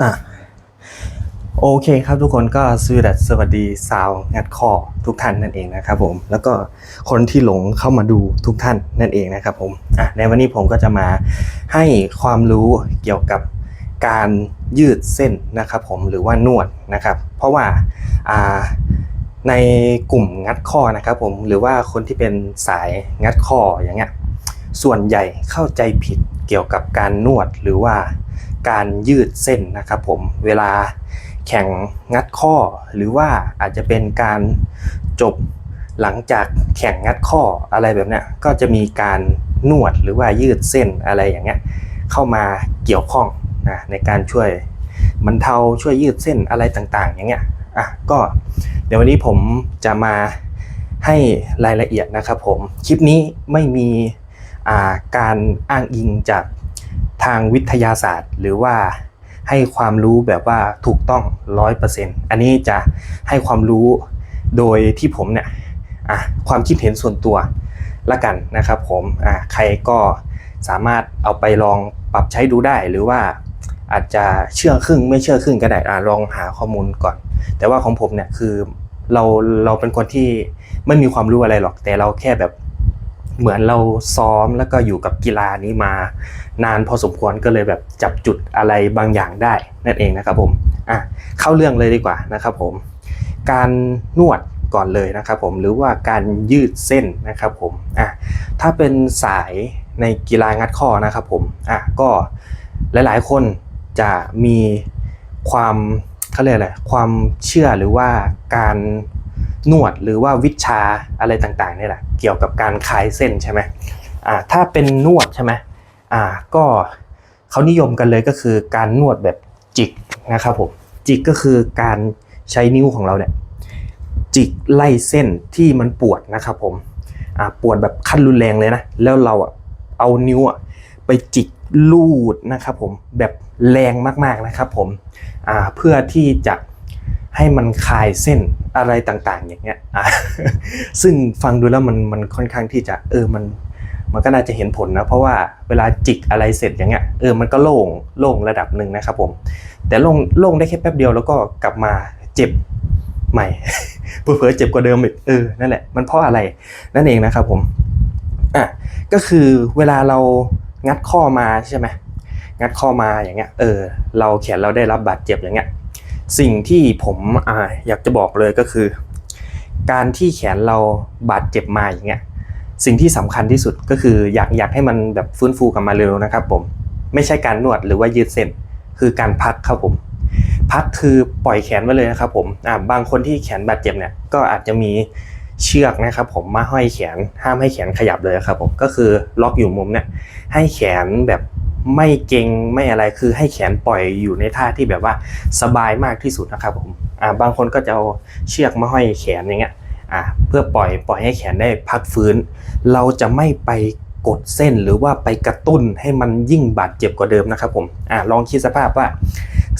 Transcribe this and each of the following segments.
อะโอเคครับทุกคนก็สวัสดีสวัสดีสาวงัดคอทุกท่านนั่นเองนะครับผมแล้วก็คนที่หลงเข้ามาดูทุกท่านนั่นเองนะครับผมอะในวันนี้ผมก็จะมาให้ความรู้เกี่ยวกับการยืดเส้นนะครับผมหรือว่านวดนะครับ เพราะว่าอ่าในกลุ่มงัดข้อนะครับผมหรือว่าคนที่เป็นสายงัดข้ออย่างเงี้ยส่วนใหญ่เข้าใจผิดเกี่ยวกับการนวดหรือว่า การยืดเส้นนะครับผมเวลาแข่งงัดข้อ หรือว่าอาจจะเป็นการจบหลังจากแข่งงัดข้ออะไรแบบนี้ก็จะมีการนวดหรือว่ายืดเส้นอะไรอย่างเงี้ยเข้ามาเกี่ยวข้องนะในการช่วยบรรเทาช่วยยืดเส้นอะไรต่างๆ อย่างเงี้ยอะก็เดี๋ยววันนี้ผมจะมาให้รายละเอียดนะครับผมคลิปนี้ไม่มีาการอ้างอิงจาก ทางวิทยาศาสตร์ หรือว่าให้ความรู้แบบว่าถูกต้องร้อยเปอร์เซ็นต์อันนี้จะให้ความรู้โดยที่ผมเนี่ยความคิดเห็นส่วนตัวละกันนะครับผมใครก็สามารถเอาไปลองปรับใช้ดูได้หรือว่าอาจจะเชื่อครึ่งไม่เชื่อครึ่งก็ได้อลองหาข้อมูลก่อน แต่ว่าของผมเนี่ยคือเราเราเป็นคนที่ไม่มีความรู้อะไรหรอก แต่เราแค่แบบ เหมือนเราซ้อมแล้วก็อยู่กับกีฬานี้มานานพอสมควรก็เลยแบบจับจุดอะไรบางอย่างได้นั่นเองนะครับผมอะเข้าเรื่องเลยดีกว่านะครับผม การนวดก่อนเลยนะครับผมหรือว่าการยืดเส้นนะครับผมอะถ้าเป็นสายในกีฬางัดข้อนะครับผมอะก็หลายๆ คนจะมีความเขาเรียกอะไรความเชื่อหรือว่าการ นวดหรือว่าวิชาอะไรต่างๆนี่แหละเกี่ยวกับการคลายเส้นใช่ไหมอะถ้าเป็นนวดใช่ไหมอ่าก็เขานิยมกันเลยก็คือการนวดแบบจิกนะครับผมจิกก็คือการใช้นิ้วของเราเนี่ยจิกไล่เส้นที่มันปวดนะครับผมอ่าปวดแบบขั้นรุนแรงเลยนะ แล้วเราอะเอานิ้วอะไปจิกลูดนะครับผมแบบแรงมากๆนะครับผมอ่าเพื่อที่จะ ให้มันคลายเส้นอะไรต่างๆ อย่างเงี้ยอ่าซึ่งฟังดูแล้วมันมันค่อนข้างที่จะเออมันมันก็น่าจะเห็นผลนะเพราะว่าเวลาจิกอะไรเสร็จอย่างเงี้ยเออมันก็โล่งโล่งระดับหนึ่งนะครับผม แต่โล่งโล่งได้แค่แป๊บเดียวแล้วก็กลับมาเจ็บใหม่เผลอๆเจ็บกว่าเดิมอีกเออนั่นแหละมันเพราะอะไรนั่นเองนะครับผมอะก็คือเวลาเรางัดข้อมาใช่ไหมงัดข้อมาอย่างเงี้ยเออเราแขนเราได้รับบาดเจ็บอย่างเงี้ย สิ่งที่ผมออยากจะบอกเลยก็คือ การที่แขนเราบาดเจ็บมาอย่างเงี้ยสิ่งที่สำคัญที่สุดก็คืออยากอยากให้มันแบบฟื้นฟูกลับมาเร็วนะครับ ผมไม่ใช่การนวดหรือว่ายืดเส้น คือการพักครับผม พักคือปล่อยแขนไว้เลยนะครับ ผมอ่าบางคนที่แขนบาดเจ็บเนี่ยก็อาจจะมีเชือกนะครับ ผมมาห้อยแขนห้ามให้แขนขยับเลยครับ ผมก็คือล็อกอยู่มุมเนี่ยให้แขนแบบ ไม่เกร็งไม่อะไรคือให้แขนปล่อยอยู่ในท่าที่แบบว่าสบายมากที่สุดนะครับผมอ่าบางคนก็จะเอาเชือกมาห้อยแขนอย่างเงี้ยอะเพื่อปล่อยปล่อยให้แขนได้พักฟื้น เราจะไม่ไปกดเส้นหรือว่าไปกระตุ้นให้มันยิ่งบาดเจ็บกว่าเดิมนะครับผมอะลองคิดสภาพว่า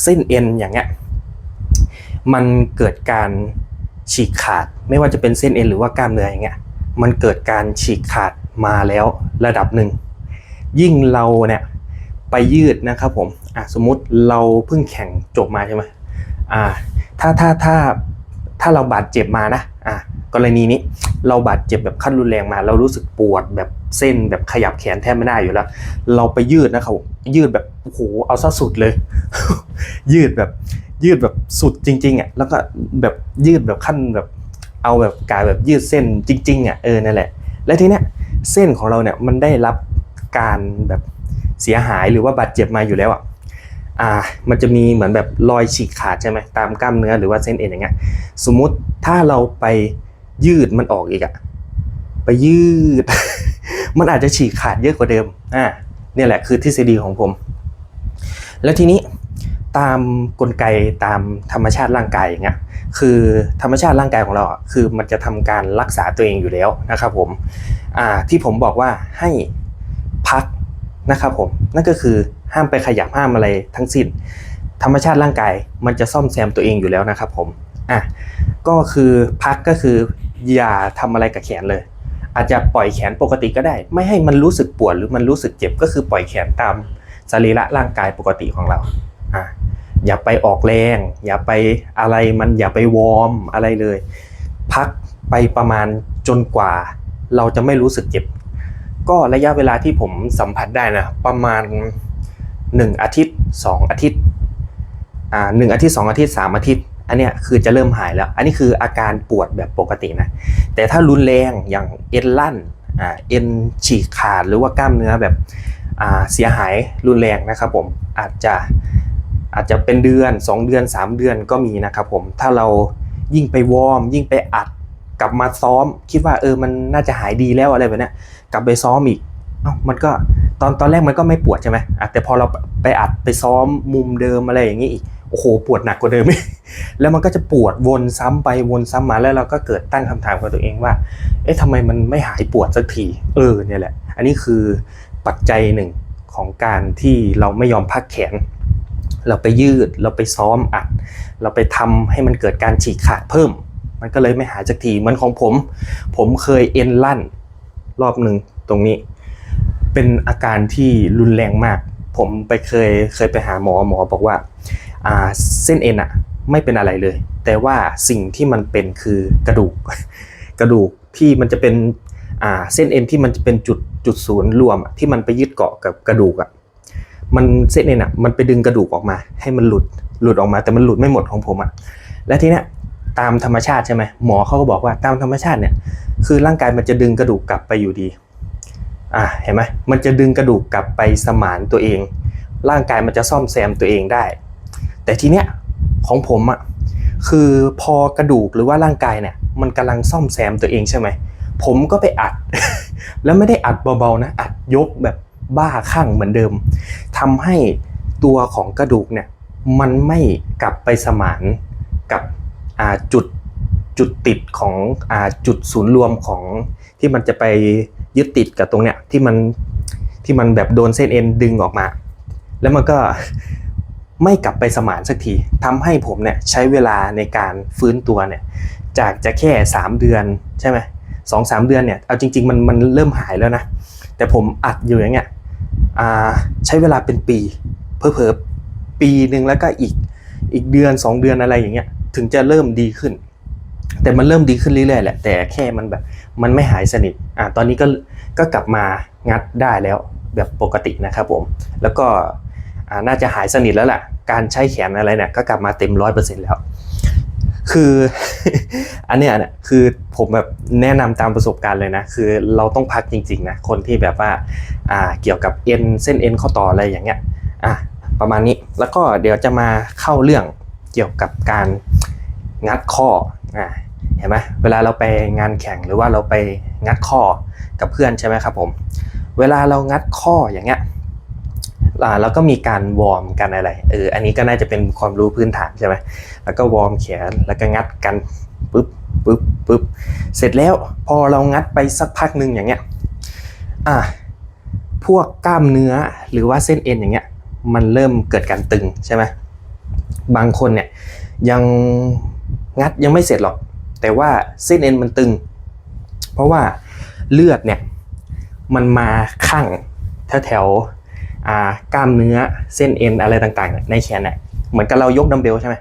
เส้นเอ็นอย่างเงี้ยมันเกิดการฉีกขาด ไม่ว่าจะเป็นเส้นเอ็นหรือว่ากล้ามเนื้ออย่างเงี้ยมันเกิดการฉีกขาดมาแล้วระดับหนึ่งยิ่งเราเนี่ย ไปยืดนะครับผมอะสมมุติเราเพิ่งแข่งจบมาใช่ไหมอ่าถ้าถ้าถ้าถ้าเราบาดเจ็บมานะอะกรณีนี้เราบาดเจ็บแบบขั้นรุนแรงมา เรารู้สึกปวดแบบเส้นแบบขยับแขนแทบไม่ได้อยู่แล้ว เราไปยืดนะครับยืดแบบโอ้โหเอาซะสุดเลย ยืดแบบยืดแบบสุดจริงๆอะแล้วก็แบบยืดแบบขั้นแบบเอาแบบกายแบบยืดเส้นจริงๆอะเออนั่นแหละ และทีเนี้ยเส้นของเราเนี่ยมันได้รับการแบบ เสียหายหรือว่าบาดเจ็บมาอยู่แล้วอะอ่ามันจะมีเหมือนแบบรอยฉีกขาดใช่ไหมตามกล้ามเนื้อหรือว่าเส้นเอ็นอย่างเงี้ยสมมุติถ้าเราไปยืดมันออกอีกอะไปยืด มันอาจจะฉีกขาดเยอะกว่าเดิมอ่าเนี่ยแหละคือทฤษฎีของผม แล้วทีนี้ตามกลไกตามธรรมชาติร่างกายอย่างเงี้ยคือธรรมชาติร่างกายของเราอะคือมันจะทำการรักษาตัวเองอยู่แล้วนะครับผมอ่าที่ผมบอกว่าให้พัก นะครับผมนั่นก็คือห้ามไปขยับห้ามอะไรทั้งสิ้น ธรรมชาติร่างกายมันจะซ่อมแซมตัวเองอยู่แล้วนะครับผมอะก็คือพักก็คืออย่าทำอะไรกับแขนเลย อาจจะปล่อยแขนปกติก็ได้ ไม่ให้มันรู้สึกปวดหรือมันรู้สึกเจ็บก็คือปล่อยแขนตามสรีระร่างกายปกติของเราอะอย่าไปออกแรง อย่าไปอะไรมันอย่าไปวอร์มอะไรเลย พักไปประมาณจนกว่า เราจะไม่รู้สึกเจ็บ ก็ระยะเวลาที่ผมสัมผัสได้นะประมาณ 1 อาทิตย์ 2 อาทิตย์อ่าหนึ่งอาทิตย์ 2 อาทิตย์ 3 อาทิตย์ อันเนี้ยคือจะเริ่มหายแล้ว อันนี้คืออาการปวดแบบปกตินะ แต่ถ้ารุนแรงอย่างเอ็นลั่นอ่าเอ็นฉีกขาดหรือว่ากล้ามเนื้อแบบอ่าเสียหายรุนแรงนะครับผมอาจจะอาจจะเป็นเดือน 2 เดือน 3 เดือนก็มีนะครับผมถ้าเรายิ่งไปวอร์มยิ่งไปอัด กลับมาซ้อม คิดว่าเออมันน่าจะหายดีแล้วอะไรแบบนี้กลับไปซ้อมอีกเอ้ามันก็ตอนตอนแรกมันก็ไม่ปวดใช่ไหมแต่พอเราไปอัดไปซ้อมมุมเดิมอะไรอย่างนี้อีกโอ้โหปวดหนักกว่าเดิมแล้วมันก็จะปวดวนซ้ำไปวนซ้ำมาแล้วเราก็เกิดตั้งคำถามกับตัวเองว่า เอ๊ะทำไมมันไม่หายปวดสักที เออเนี่ยแหละ อันนี้คือปัจจัยหนึ่งของการที่เราไม่ยอมพักแขน เราไปยืด เราไปซ้อมอัด เราไปทำให้มันเกิดการฉีกขาดเพิ่ม มันก็เลยไม่หายสักทีเหมือนของผม ผมเคยเอ็นลั่นรอบหนึ่งตรงนี้ เป็นอาการที่รุนแรงมาก ผมไปเคยเคยไปหาหมอหมอบอกว่าอ่าเส้นเอ็นอะไม่เป็นอะไรเลย แต่ว่าสิ่งที่มันเป็นคือกระดูก กระดูกที่มันจะเป็นอ่าเส้นเอ็นที่มันจะเป็นจุดจุดศูนย์รวมที่มันไปยึดเกาะกับกระดูกอะมันเส้นเอ็นอะมันไปดึงกระดูกออกมา ให้มันหลุดหลุดออกมาแต่มันหลุดไม่หมดของผมอะและทีเนี้ย ตามธรรมชาติใช่ไหมหมอเขาก็บอกว่าตามธรรมชาติเนี่ยคือร่างกายมันจะดึงกระดูกกลับไปอยู่ดีอ่าเห็นไหมมันจะดึงกระดูกกลับไปสมานตัวเอง ร่างกายมันจะซ่อมแซมตัวเองได้ แต่ทีเนี้ยของผมอะคือพอกระดูกหรือว่าร่างกายเนี่ยมันกำลังซ่อมแซมตัวเองใช่ไหมผมก็ไปอัด แล้วไม่ได้อัดเบาๆนะอัดยกแบบบ้าคลั่งเหมือนเดิมทำให้ตัวของกระดูกเนี่ยมันไม่กลับไปสมานกับ จุดจุดติดของอาจุดศูนย์รวมของที่มันจะไปยึดติดกับตรงเนี้ยที่มันที่มันแบบโดนเส้นเอ็นดึงออกมา แล้วมันก็ไม่กลับไปสมานสักทีทำให้ผมเนี่ยใช้เวลาในการฟื้นตัวเนี่ยจากจะแค่ 3 เดือนใช่ไหมสองสามเดือนเนี่ยเอาจริง ๆ มันมันเริ่มหายแล้วนะแต่ผมอัดอยู่อย่างเงี้ยใช้เวลาเป็นปี เพอเพอๆปีหนึ่งแล้วก็อีกอีกเดือน 2 เดือนอะไรอย่างเงี้ย ถึงจะเริ่มดีขึ้น แต่มันเริ่มดีขึ้นเรื่อยๆแหละ แต่แค่มันแบบมันไม่หายสนิทอ่าตอนนี้ก็ก็กลับมางัดได้แล้วแบบปกตินะครับผม แล้วก็อ่าน่าจะหายสนิทแล้วแหละการใช้แขนอะไรเนี่ยก็กลับมาเต็มร้อยเปอร์เซ็นต์แล้ว คืออันเนี้ยเนี่ยคือผมแบบแนะนำตามประสบการณ์เลยนะ คือเราต้องพักจริงๆนะคนที่แบบว่าอ่าเกี่ยวกับเอ็นเส้นเอ็นข้อต่ออะไรอย่างเงี้ยอะประมาณนี้แล้วก็เดี๋ยวจะมาเข้าเรื่อง เกี่ยวกับการงัดข้ออ่าเห็นไหมเวลาเราไปงานแข่งหรือว่าเราไปงัดข้อกับเพื่อนใช่ไหมครับผม เวลาเรางัดข้ออย่างเงี้ยอ่าแล้วก็มีการวอร์มกันอะไร เออ อันนี้ก็น่าจะเป็นความรู้พื้นฐานใช่ไหมแล้วก็วอร์มแขน แล้วก็งัดกันปึ๊บปึ๊บปึ๊บ เสร็จแล้วพอเรางัดไปสักพักหนึ่งอย่างเงี้ย อะ พวกกล้ามเนื้อหรือว่าเส้นเอ็นอย่างเงี้ย มันเริ่มเกิดการตึงใช่ไหม บางคนเนี่ยยังงัดยังไม่เสร็จหรอก แต่ว่าเส้นเอ็นมันตึง เพราะว่าเลือดเนี่ยมันมาข้างแถวๆกล้ามเนื้อเส้นเอ็นอะไรต่างๆ ในแขนเนี่ยเหมือนกับเรายกดัมเบลใช่ไหม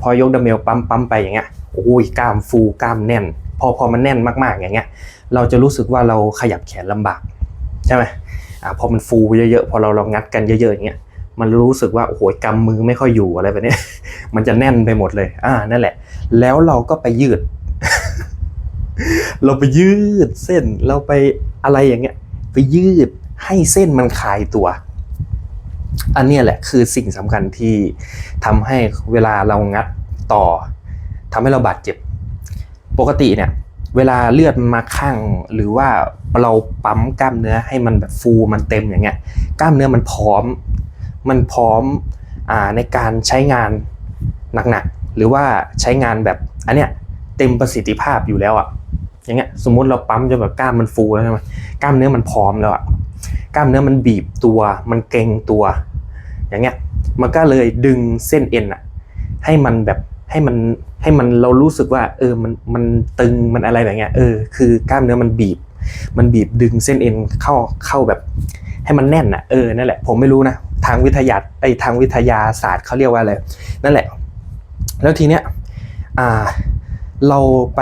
พอยกดัมเบลปั๊มปั๊มไปอย่างเงี้ยโอ้ยกล้ามฟูกล้ามแน่น พอพอมันแน่นมากๆอย่างเงี้ยเราจะรู้สึกว่าเราขยับแขนลำบากใช่ไหมอ่าพอมันฟูเยอะๆพอเราเรางัดกันเยอะๆอย่างเงี้ย มันรู้สึกว่าโอ้โหกำมือไม่ค่อยอยู่อะไรแบบนี้ มันจะแน่นไปหมดเลย อ่านั่นแหละ แล้วเราก็ไปยืด เราไปยืดเส้นเราไปอะไรอย่างเงี้ย ไปยืดให้เส้นมันคลายตัว อันนี้แหละคือสิ่งสำคัญที่ทำให้เวลาเรางัดต่อทำให้เราบาดเจ็บ ปกติเนี่ยเวลาเลือดมันมาข้างหรือว่าเราปั๊มกล้ามเนื้อให้มันแบบฟูมันเต็มอย่างเงี้ย กล้ามเนื้อมันพร้อม มันพร้อมอในการใช้งานหนักๆ หรือว่าใช้งานแบบอันเนี้ยเต็มประสิทธิภาพอยู่แล้วอะอย่างเงี้ยสมมติเราปั๊มจนแบบกล้ามมันฟูแล้วใช่ไหมกล้ามเนื้อมันพร้อมแล้วอะกล้ามเนื้อมันบีบตัว มันเกร็งตัว อย่างเงี้ยมันก็เลยดึงเส้นเอ็นอะให้มันแบบให้มันให้มันเรารู้สึกว่า เออมันมันตึงมันอะไรแบบเงี้ยเออคือกล้ามเนื้อมันบีบ มันบีบดึงเส้นเอ็นเข้าเข้าแบบให้มันแน่นอะเออนั่นแหละผมไม่รู้นะทางวิทยาไอทางวิทยาศาสตร์เขาเรียกว่าอะไรนั่นแหละ แล้วทีเนี้ยอ่าเราไป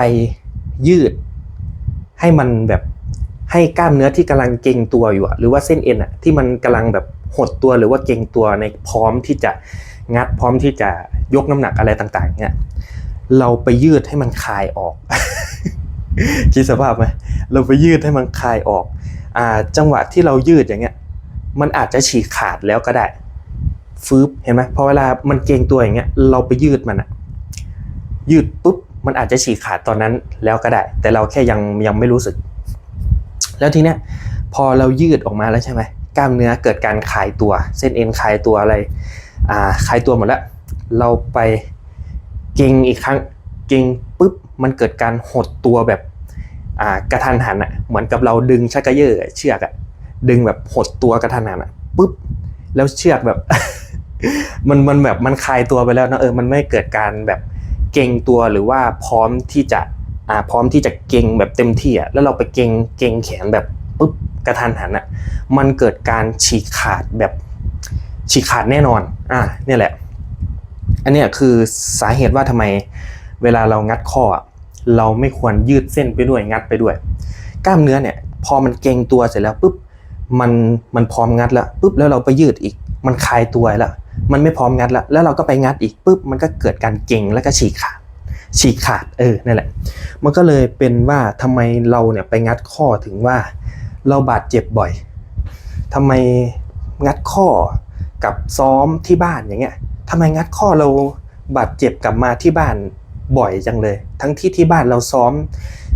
ยืดให้มันแบบให้กล้ามเนื้อที่กำลังเกรงตัวอยู่หรือว่าเส้นเอ็นอะที่มันกำลังแบบหดตัวหรือว่าเกรงตัวในพร้อมที่จะงัดพร้อมที่จะยกน้ำหนักอะไรต่างๆเนี่ยเราไปยืดให้มันคลายออก คิดสภาพไหมเราไปยืดให้มันคลายออกอ่าจังหวะที่เรายืดอย่างเงี้ย มันอาจจะฉีกขาดแล้วก็ได้ฟืบเห็นไหมพอเวลามันเกรงตัวอย่างเงี้ยเราไปยืดมันอะยืดปุ๊บมันอาจจะฉีกขาดตอนนั้นแล้วก็ได้ แต่เราแค่ยังยังไม่รู้สึก แล้วทีเนี้ยพอเรายืดออกมาแล้วใช่ไหมกล้ามเนื้อเกิดการคลายตัว เส้นเอ็นคลายตัวอะไรอ่าคลายตัวหมดแล้ว เราไปเกรงอีกครั้ง เกร็งปุ๊บมันเกิดการหดตัวแบบอ่ากระทันหันอะเหมือนกับเราดึงชักกระเยอะเชือกอะดึงแบบหดตัวกระทันหันอะปุ๊บแล้วเชือกแบบ มันมันแบบมันคลายตัวไปแล้วนะเออมันไม่เกิดการแบบเกรงตัวหรือว่าพร้อมที่จะอ่าพร้อมที่จะเกรงแบบเต็มที่อะแล้วเราไปเกรงเกรงแขนแบบปุ๊บกระทันหันอะมันเกิดการฉีกขาดแบบฉีกขาดแน่นอนอ่าเนี่ยแหละ อันเนี้ยคือสาเหตุว่าทำไม เวลาเรางัดข้อเราไม่ควรยืดเส้นไปด้วยงัดไปด้วย กล้ามเนื้อเนี่ยพอมันเกรงตัวเสร็จแล้วปุ๊บมันมันพร้อมงัดแล้วปุ๊บแล้วเราไปยืดอีก มันคลายตัวแล้วมันไม่พร้อมงัดแล้วแล้วเราก็ไปงัดอีกปุ๊บมันก็เกิดการเกรงแล้วก็ฉีกขาดฉีกขาดเออนั่นแหละ มันก็เลยเป็นว่าทำไมเราเนี่ยไปงัดข้อถึงว่าเราบาดเจ็บบ่อยทำไมงัดข้อกับซ้อมที่บ้านอย่างเงี้ยทำไมงัดข้อเราบาดเจ็บกลับมาที่บ้าน บ่อยจังเลย ทั้งที่ที่บ้านเราซ้อม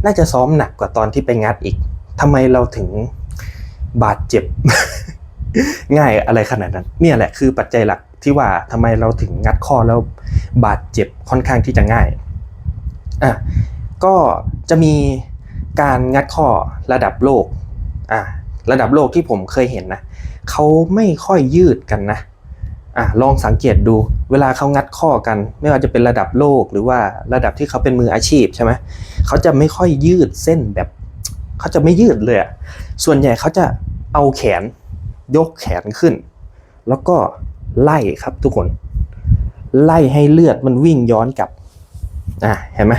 น่าจะซ้อมหนักกว่าตอนที่ไปงัดอีกทำไมเราถึงบาดเจ็บ ง่ายอะไรขนาดนั้น เนี่ยแหละคือปัจจัยหลักที่ว่าทำไมเราถึงงัดข้อแล้วบาดเจ็บค่อนข้างที่จะง่ายอะก็จะมีการงัดข้อระดับโลกอะระดับโลกที่ผมเคยเห็นนะเขาไม่ค่อยยืดกันนะ อะลองสังเกตดู เวลาเขางัดข้อกัน ไม่ว่าจะเป็นระดับโลกหรือว่าระดับที่เขาเป็นมืออาชีพใช่ไหมเขาจะไม่ค่อยยืดเส้นแบบ เขาจะไม่ยืดเลยส่วนใหญ่เขาจะเอาแขนยกแขนขึ้น แล้วก็ไล่ครับทุกคน ไล่ให้เลือดมันวิ่งย้อนกลับอ่าเห็นไหม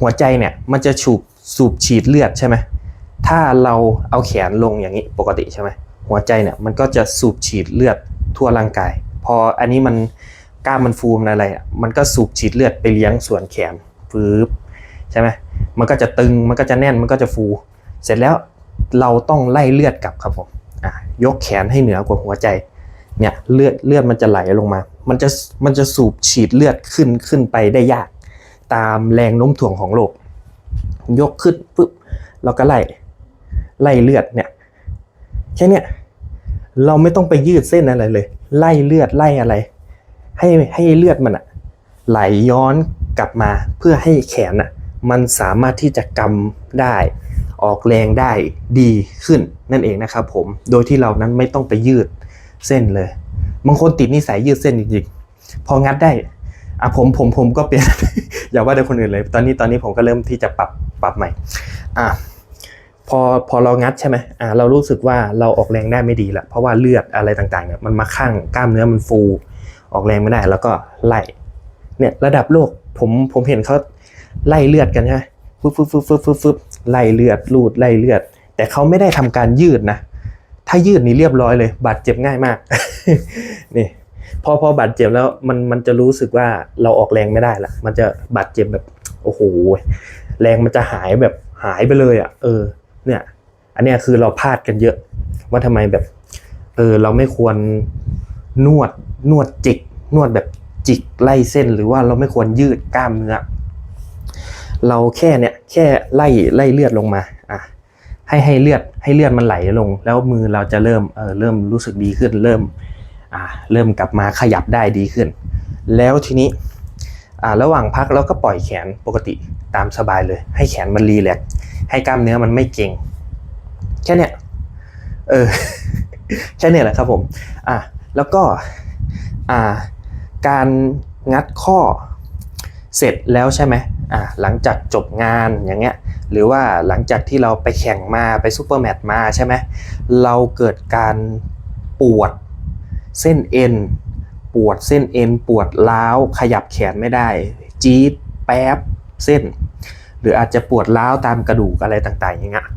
หัวใจเนี่ยมันจะสูบสูบฉีดเลือดใช่ไหมถ้าเราเอาแขนลงอย่างนี้ปกติใช่ไหมหัวใจเนี่ยมันก็จะสูบฉีดเลือด ทั่วร่างกาย พออันนี้มันกล้ามมันฟูมนอะไรอะมันก็สูบฉีดเลือดไปเลี้ยงส่วนแขนฟืบใช่ไหมมันก็จะตึงมันก็จะแน่นมันก็จะฟู เสร็จแล้วเราต้องไล่เลือดกลับครับผมยกแขนให้เหนือกว่าหัวใจเนี่ยเลือดเลือดมันจะไหลลงมา มันจะมันจะสูบฉีดเลือดขึ้นขึ้นไปได้ยาก ตามแรงโน้มถ่วงของโลก ยกขึ้นปุ๊บเราก็ไล่ไล่เลือดเนี่ยแค่เนี้ย เราไม่ต้องไปยืดเส้นอะไรเลย ไล่เลือดไล่อะไร ให้ให้เลือดมันอะไหลย้อนกลับมาเพื่อให้แขนอะมันสามารถที่จะกำได้ ออกแรงได้ดีขึ้นนั่นเองนะครับผมโดยที่เรานั้นไม่ต้องไปยืดเส้นเลย บางคนติดนิสัยยืดเส้นจริงๆพองัดได้อะผมผมผมก็เป็นอย่าว่าแต่คนอื่นเลย ตอนนี้ตอนนี้ผมก็เริ่มที่จะปรับปรับใหม่ อะ พอพอเรางัดใช่ไหมอะเรารู้สึกว่าเราออกแรงได้ไม่ดีละเพราะว่าเลือดอะไรต่างๆเนี่ยมันมาข้างกล้ามเนื้อมันฟู ออกแรงไม่ได้แล้วก็ไล่เนี่ยระดับโลกผมผมเห็นเขาไล่เลือดกันใช่ไหมฟึบฟึบฟึบฟึบฟึบฟึบไล่เลือดลูดไล่เลือด แต่เขาไม่ได้ทำการยืดนะ ถ้ายืดนี่เรียบร้อยเลย บาดเจ็บง่ายมากนี่พอพอบาดเจ็บแล้วมันมันจะรู้สึกว่าเราออกแรงไม่ได้ละมันจะบาดเจ็บแบบโอ้โหแรงมันจะหายแบบหายไปเลยอะ เออ เนี่ย อันเนี้ยคือเราพลาดกันเยอะ ว่าทำไมแบบ เออเราไม่ควรนวดนวดจิก นวดแบบจิกไล่เส้น หรือว่าเราไม่ควรยืดกล้ามเนื้อเราแค่เนี่ยแค่ไล่ไล่เลือดลงมาอะให้ให้เลือดให้เลือดมันไหลลง แล้วมือเราจะเริ่มเออเริ่มรู้สึกดีขึ้นเริ่มอ่าเริ่มกลับมาขยับได้ดีขึ้น แล้วทีนี้ ระหว่างพักเราก็ปล่อยแขนปกติตามสบายเลย ให้แขนมันรีแลกให้กล้ามเนื้อมันไม่เก่ง แค่เนี้ยเออแค่เนี้ยแหละครับผมอะแล้วก็อ่าการงัดข้อเสร็จแล้วใช่ไหมอ่าหลังจากจบงานอย่างเงี้ยหรือว่าหลังจากที่เราไปแข่งมาไปซูเปอร์แมตช์มาใช่ไหมเราเกิดการปวดเส้นเอ็น ปวดเส้นเอ็นปวดร้าวขยับแขนไม่ได้ จี๊ดแป๊บเส้น หรืออาจจะปวดร้าวตามกระดูกอะไรต่างๆอย่างเงี้ย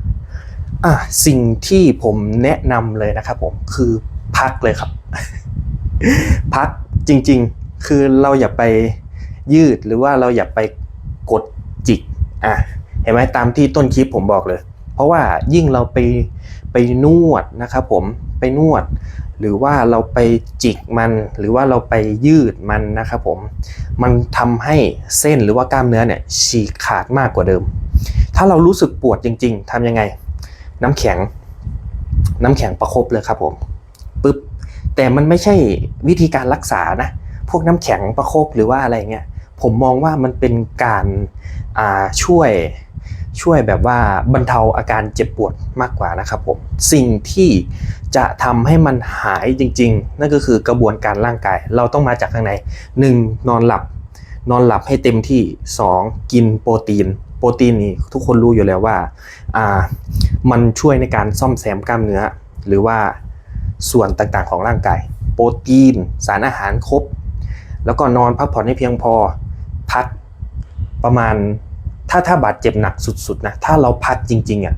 อะสิ่งที่ผมแนะนำเลยนะครับผมคือพักเลยครับ พักจริงๆ คือเราอย่าไปยืดหรือว่าเราอย่าไปกดจิกอะเห็นไหมตามที่ต้นคลิปผมบอกเลย เพราะว่ายิ่งเราไปไปนวดนะครับผมไปนวด หรือว่าเราไปจิกมันหรือว่าเราไปยืดมันนะครับผมมันทำให้เส้นหรือว่ากล้ามเนื้อเนี่ยฉีกขาดมากกว่าเดิม ถ้าเรารู้สึกปวดจริง ๆทำยังไง น้ำแข็ง น้ำแข็งประคบเลยครับผมปึ๊บแต่มันไม่ใช่วิธีการรักษานะพวกน้ำแข็งประคบหรือว่าอะไรเงี้ยผมมองว่ามันเป็นการช่วย ช่วยแบบว่าบรรเทาอาการเจ็บปวดมากกว่านะครับผมสิ่งที่จะทำให้มันหายจริง ๆ นั่นก็คือกระบวนการร่างกาย เราต้องมาจากข้างใน 1. นอนหลับ นอนหลับให้เต็มที่ 2. กินโปรตีน โปรตีนนี่ทุกคนรู้อยู่แล้วว่าอ่า มันช่วยในการซ่อมแซมกล้ามเนื้อ หรือว่าส่วนต่างๆของร่างกาย โปรตีน สารอาหารครบ แล้วก็นอนพักผ่อนให้เพียงพอพักประมาณ ถ้าถ้าบาดเจ็บหนักสุดๆนะถ้าเราพักจริงๆอะ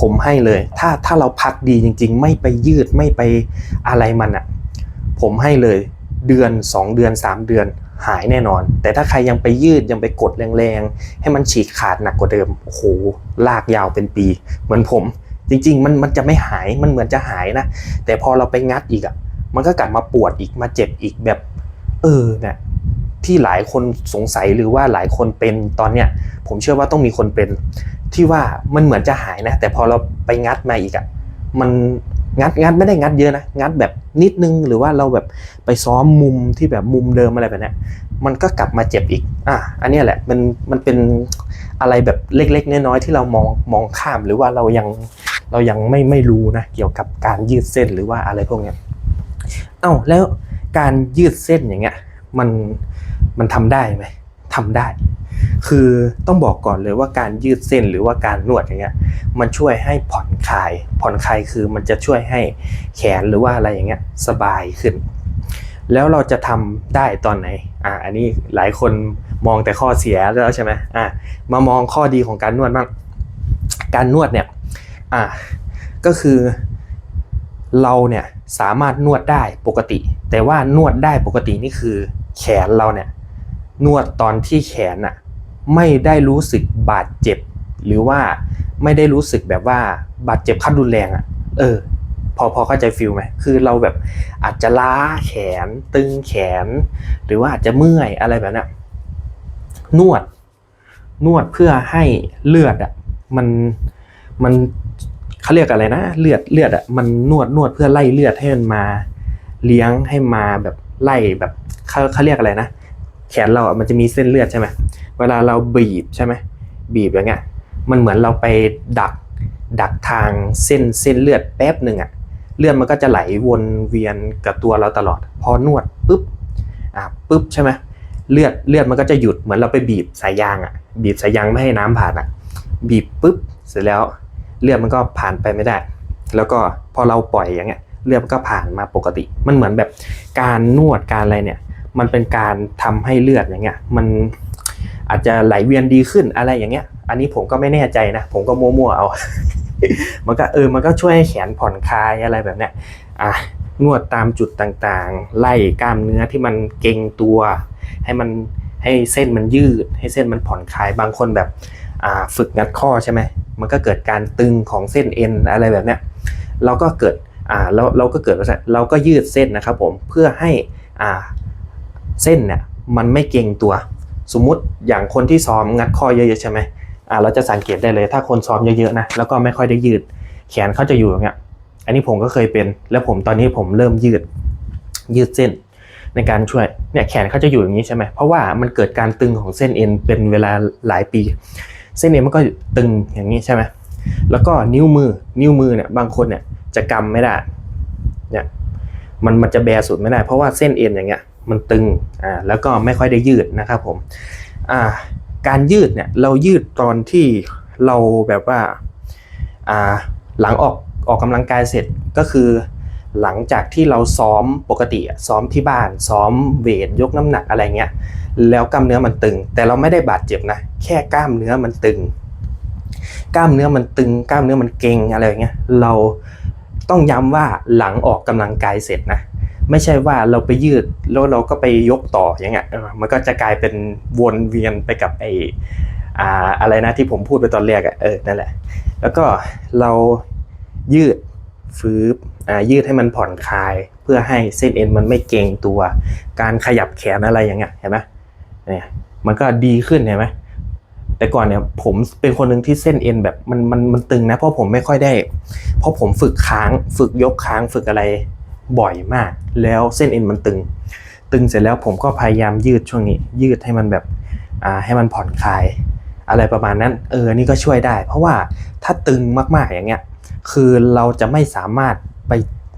ผมให้เลย ถ้าถ้าเราพักดีจริง ๆ ไม่ไปยืดไม่ไปอะไรมันอะผมให้เลยเดือน 2 เดือน 3 เดือนหายแน่นอน แต่ถ้าใครยังไปยืดยังไปกดแรงๆ ให้มันฉีกขาดหนักกว่าเดิมโอ้โหลากยาวเป็นปี เหมือนผม จริง ๆ มันมันจะไม่หายมันเหมือนจะหายนะ แต่พอเราไปงัดอีกอะมันก็กลับมาปวดอีกมาเจ็บอีกแบบ เออเนี่ย ที่หลายคนสงสัยหรือว่าหลายคนเป็นตอนเนี้ยผมเชื่อว่าต้องมีคนเป็น ที่ว่ามันเหมือนจะหายนะ แต่พอเราไปงัดมาอีกอะมันงัดงัดไม่ได้งัดเยอะนะงัดแบบนิดนึงหรือว่าเราแบบไปซ้อมมุมที่แบบมุมเดิมอะไรแบบนี้มันก็กลับมาเจ็บอีกอะอันนี้แหละมันมันเป็นอะไรแบบเล็ก ๆ น้อยๆที่เรามองมองข้ามหรือว่าเรายังเรายังไม่ไม่รู้นะเกี่ยวกับการยืดเส้นหรือว่าอะไรพวกนี้เอ้าแล้วการยืดเส้นอย่างเงี้ยมัน มันทำได้ไหมทำได้ คือต้องบอกก่อนเลยว่าการยืดเส้นหรือว่าการนวดอย่างเงี้ย มันช่วยให้ผ่อนคลาย ผ่อนคลายคือมันจะช่วยให้แขนหรือว่าอะไรอย่างเงี้ยสบายขึ้น แล้วเราจะทำได้ตอนไหน อ่า อันนี้หลายคนมองแต่ข้อเสียแล้วใช่ไหมอ่า มามองข้อดีของการนวดบ้าง การนวดเนี่ย อ่า ก็คือเราเนี่ยสามารถนวดได้ปกติ แต่ว่านวดได้ปกตินี่คือแขนเราเนี่ย นวดตอนที่แขนอะไม่ได้รู้สึกบาดเจ็บ หรือว่าไม่ได้รู้สึกแบบว่าบาดเจ็บขั้นรุนแรงอะเออ พอพอเข้าใจฟิลไหมคือเราแบบอาจจะล้าแขนตึงแขน หรือว่าอาจจะเมื่อยอะไรแบบนั้นนวด นวดเพื่อให้เลือดอะมันมันเขาเรียกอะไรนะ เลือดเลือดอะมันนวดนวดเพื่อไล่เลือดให้มันมา เลี้ยงให้มาแบบไล่แบบเขาเขาเรียกอะไรนะ แขนเราอะมันจะมีเส้นเลือดใช่ไหมเวลาเราบีบใช่ไหมบีบอย่างเงี้ยมันเหมือนเราไปดักดักทางเส้นเส้นเลือดแป๊บหนึ่งอะเลือดมันก็จะไหลวนเวียนกับตัวเราตลอด พอนวดปุ๊บอะปุ๊บใช่ไหมเลือดเลือดมันก็จะหยุดเหมือนเราไปบีบสายยางอะบีบสายยางไม่ให้น้ำผ่านอะบีบปุ๊บเสร็จแล้วเลือดมันก็ผ่านไปไม่ได้ แล้วก็พอเราปล่อยอย่างเงี้ยเลือดมันก็ผ่านมาปกติ มันเหมือนแบบการนวดการอะไรเนี่ย มันเป็นการทำให้เลือดอย่างเงี้ยมันอาจจะไหลเวียนดีขึ้นอะไรอย่างเงี้ย อันนี้ผมก็ไม่แน่ใจนะ ผมก็มั่วๆเอา มันก็เออมันก็ช่วยให้แขนผ่อนคลายอะไรแบบเนี้ยอะนวดตามจุดต่างๆ ไล่กล้ามเนื้อที่มันเกร็งตัว ให้มันให้เส้นมันยืด ให้เส้นมันผ่อนคลายบางคนแบบอ่าฝึกงัดข้อใช่ไหมมันก็เกิดการตึงของเส้นเอ็นอะไรแบบเนี้ยเราก็เกิดอ่าเราเราก็เกิดว่าเราก็ยืดเส้นนะครับผมเพื่อให้อ่า เส้นเนี่ยมันไม่เกร็งตัว สมมุติอย่างคนที่ซ้อมงัดข้อเยอะๆใช่ไหมอ่าเราจะสังเกตได้เลยถ้าคนซ้อมเยอะๆนะแล้วก็ไม่ค่อยได้ยืด แขนเขาจะอยู่อย่างเงี้ยอันนี้ผมก็เคยเป็น แล้วผมตอนนี้ผมเริ่มยืดยืดเส้นในการช่วยเนี่ยแขนเขาจะอยู่อย่างนี้ใช่ไหมเพราะว่ามันเกิดการตึงของเส้นเอ็นเป็นเวลาหลายปี เส้นเอ็นมันก็ตึงอย่างนี้ใช่ไหมแล้วก็นิ้วมือนิ้วมือเนี่ยบางคนเนี่ยจะกำไม่ได้เนี่ยมันมันจะแบสุดไม่ได้ เพราะว่าเส้นเอ็นอย่างเงี้ย มันตึงอ่าแล้วก็ไม่ค่อยได้ยืดนะครับผมอ่าการยืดเนี่ยเรายืดตอนที่เราแบบว่าอ่าหลังออกออกกำลังกายเสร็จก็คือหลังจากที่เราซ้อมปกติอะซ้อมที่บ้าน ซ้อมเวทยกน้ำหนักอะไรเงี้ยแล้วกล้ามเนื้อมันตึง แต่เราไม่ได้บาดเจ็บนะแค่กล้ามเนื้อมันตึง กล้ามเนื้อมันตึง กล้ามเนื้อมันเกร็งอะไรอย่างเงี้ยเราต้องย้ำว่าหลังออกกำลังกายเสร็จนะ ไม่ใช่ว่าเราไปยืดแล้วเราก็ไปยกต่ออย่างเงี้ยมันก็จะกลายเป็นวนเวียนไปกับไออ่าอะไรนะที่ผมพูดไปตอนแรกอะเออนั่นแหละ แล้วก็เรายืดฟื้บอ่ายืดให้มันผ่อนคลาย เพื่อให้เส้นเอ็นมันไม่เกร็งตัว การขยับแขนอะไรอย่างเงี้ยเห็นไหมเนี่ยมันก็ดีขึ้นเห็นไหมแต่ก่อนเนี่ยผมเป็นคนหนึ่งที่เส้นเอ็นแบบมันมันมันตึงนะเพราะผมไม่ค่อยได้ เพราะผมฝึกค้างฝึกยกค้างฝึกอะไร บ่อยมาก แล้วเส้นเอ็นมันตึง ตึงเสร็จแล้วผมก็พยายามยืดช่วงนี้ ยืดให้มันแบบอ่าให้มันผ่อนคลาย อะไรประมาณนั้น เออนี่ก็ช่วยได้ เพราะว่าถ้าตึงมากๆอย่างเงี้ย คือเราจะไม่สามารถไป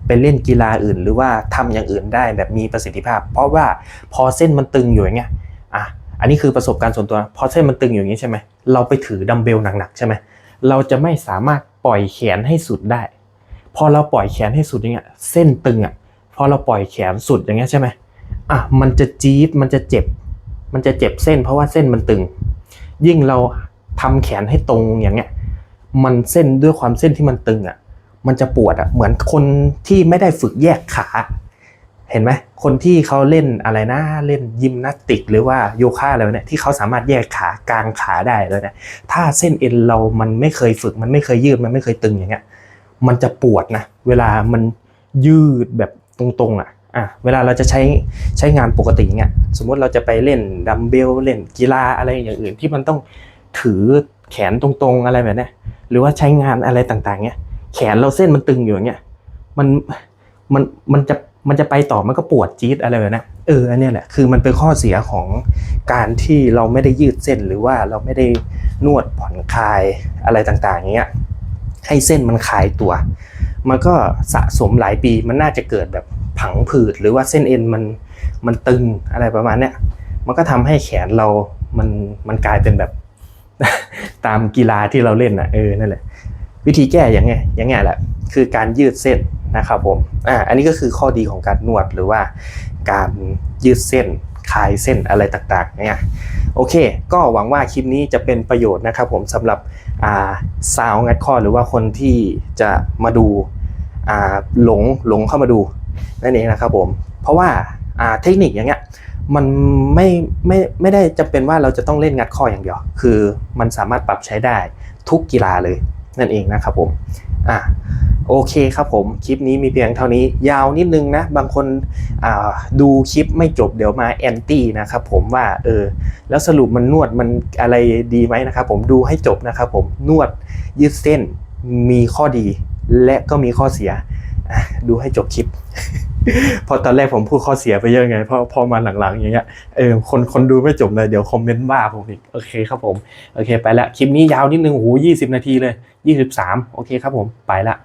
ไปเล่นกีฬาอื่น หรือว่าทำอย่างอื่นได้แบบมีประสิทธิภาพ เพราะว่าพอเส้นมันตึงอยู่อย่างเงี้ยอะอันนี้คือประสบการณ์ส่วนตัว พอเส้นมันตึงอยู่อย่างนี้ใช่ไหมเราไปถือดัมเบลหนักๆใช่ไหมเราจะไม่สามารถปล่อยแขนให้สุดได้ พอเราปล่อยแขนให้สุดอย่างเงี้ยเส้นตึงอะพอเราปล่อยแขนสุดอย่างเงี้ยใช่ไหมอะมันจะจี๊ดมันจะเจ็บ มันจะเจ็บเส้น เพราะว่าเส้นมันตึง ยิ่งเราทำแขนให้ตรงอย่างเงี้ยมันเส้นด้วยความเส้นที่มันตึงอะมันจะปวดอะเหมือนคนที่ไม่ได้ฝึกแยกขา เห็นไหมคนที่เขาเล่นอะไรนะเล่นยิมนาสติก หรือว่าโยคะอะไรเนี่ยที่เขาสามารถแยกขากลางขาได้เลยเนี่ยถ้าเส้นเอ็นเรามันไม่เคยฝึกมันไม่เคยยืดมันไม่เคยตึงอย่างเงี้ย มันจะปวดนะ เวลามันยืดแบบตรงๆอะอะเวลาเราจะใช้ใช้งานปกติเงี้ยสมมติเราจะไปเล่นดัมเบลเล่นกีฬาอะไรอย่างอื่นที่มันต้องถือแขนตรงๆอะไรแบบนี้หรือว่าใช้งานอะไรต่างๆเงี้ยแขนเราเส้นมันตึงอยู่อย่างเงี้ยมันมันมันจะมันจะไปต่อมันก็ปวดจี๊ดอะไรแบบเนี้ยเอออันเนี้ยแหละคือมันเป็นข้อเสียของการที่เราไม่ได้ยืดเส้นหรือว่าเราไม่ได้นวดผ่อนคลายอะไรต่างๆอย่างเงี้ย ให้เส้นมันคลายตัว มันก็สะสมหลายปีมันน่าจะเกิดแบบผังผืดหรือว่าเส้นเอ็นมันมันตึงอะไรประมาณเนี้ยมันก็ทำให้แขนเรา มันมันกลายเป็นแบบตามกีฬาที่เราเล่นอะเออนั่นแหละ วิธีแก้อย่างไงอย่างไงแหละคือการยืดเส้นนะครับผมอ่าอันนี้ก็คือข้อดีของการนวดหรือว่าการยืดเส้นคลายเส้นอะไรต่างๆเนี่ยโอเค ก็หวังว่าคลิปนี้จะเป็นประโยชน์นะครับผมสำหรับาสาวงัดข้อหรือว่าคนที่จะมาดูหลงหลงเข้ามาดูนั่นเองนะครับผม เพราะว่าเทคนิคอย่างเงี้ยมันไม่ไม่ไม่ได้จำเป็นว่าเราจะต้องเล่นงัดข้ออย่างเดียว คือมันสามารถปรับใช้ได้ทุกกีฬาเลยนั่นเองนะครับผม อะโอเคครับผม คลิปนี้มีเพียงเท่านี้ ยาวนิดนึงนะ บางคนดูคลิปไม่จบเดี๋ยวมาแอนตี้นะครับผมว่าเออแล้วสรุปมันนวดมันอะไรดีไหมนะครับผมดูให้จบนะครับผมนวดยืดเส้นมีข้อดี และก็มีข้อเสีย ดูให้จบคลิป พอตอนแรกผมพูดข้อเสียไปเยอะไงพอพอมาหลังๆอย่างเงี้ยเออคนคนดูไม่จบเลยเดี๋ยวคอมเมนต์ว่าผมอีกโอเคครับผมโอเคไปละคลิปนี้ยาวนิดนึงโอ้โหยี่สิบนาทีเลยยี่สิบสามโอเคครับผมไปละ